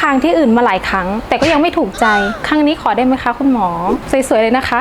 คางที่อื่นมาหลายครั้ง แต่ก็ยังไม่ถูกใจ ครั้งนี้ขอได้ไหมคะ คุณหมอ สวยๆเลยนะคะ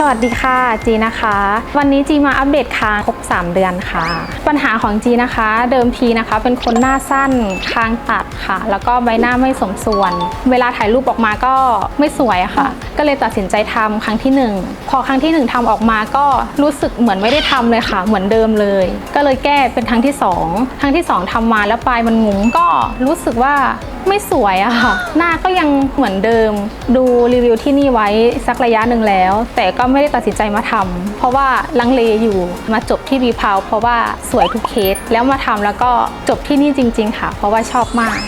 สวัสดีค่ะจีนะคะ วันนี้จีมาอัปเดตคางครบ 3 เดือนค่ะ ปัญหาของจีนะคะ เดิมทีนะคะ เป็นคนหน้าสั้นคางตัดค่ะ แล้วก็ใบหน้าไม่สมส่วน เวลาถ่ายรูปออกมาก็ไม่สวยค่ะ ก็เลยตัดสินใจทำครั้งที่ 1 พอครั้งที่ 1ทำออกมาก็รู้สึกเหมือนไม่ได้ทำเลยค่ะ เหมือนเดิมเลย ก็เลยแก้เป็นครั้งที่ 2 ครั้งที่ 2ทำมาแล้วปลายมันงุ้มก็รู้สึกว่าไม่สวยอะค่ะ หน้าก็ยังเหมือนเดิม ดูรีวิวที่นี่ไว้สักระยะหนึ่งแล้ว แต่ก็ไม่ได้ตัดสินใจมาทำเพราะว่าลังเลอยู่มาจบที่บีพาวเพราะว่าสวยทุกเคสแล้วมาทำแล้วก็จบที่นี่จริง ๆ ค่ะ เพราะว่าชอบมาก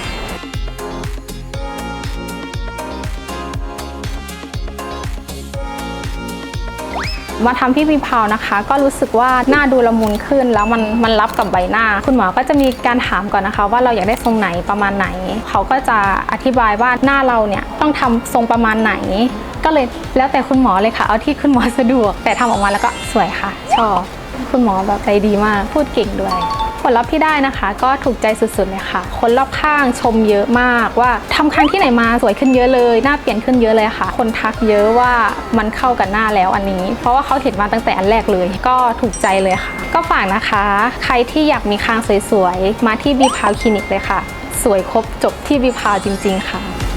มาทำที่วีพาวนะคะ ก็รู้สึกว่าหน้าดูละมุนขึ้น แล้วมันมันรับกับใบหน้า คุณหมอก็จะมีการถามก่อนนะคะ ว่าเราอยากได้ทรงไหนประมาณไหน เขาก็จะอธิบายว่าหน้าเราเนี่ยต้องทำทรงประมาณไหน ก็เลยแล้วแต่คุณหมอเลยค่ะ เอาที่คุณหมอสะดวก แต่ทำออกมาแล้วก็สวยค่ะ ชอบ คุณหมอแบบใจดีมาก พูดเก่งด้วย ผลลัพธ์ที่ได้นะคะ ก็ถูกใจสุดๆเลยค่ะ คนรอบข้างชมเยอะมากว่าทำครั้งที่ไหนมาสวยขึ้นเยอะเลย หน้าเปลี่ยนขึ้นเยอะเลยค่ะ คนทักเยอะว่ามันเข้ากับหน้าแล้วอันนี้ เพราะว่าเขาเห็นมาตั้งแต่อันแรกเลย ก็ถูกใจเลยค่ะ ก็ฝากนะคะ ใครที่อยากมีคางสวยๆมาที่บีพาวคลินิกเลยค่ะ สวยครบจบที่บีพาวจริง ๆ ค่ะ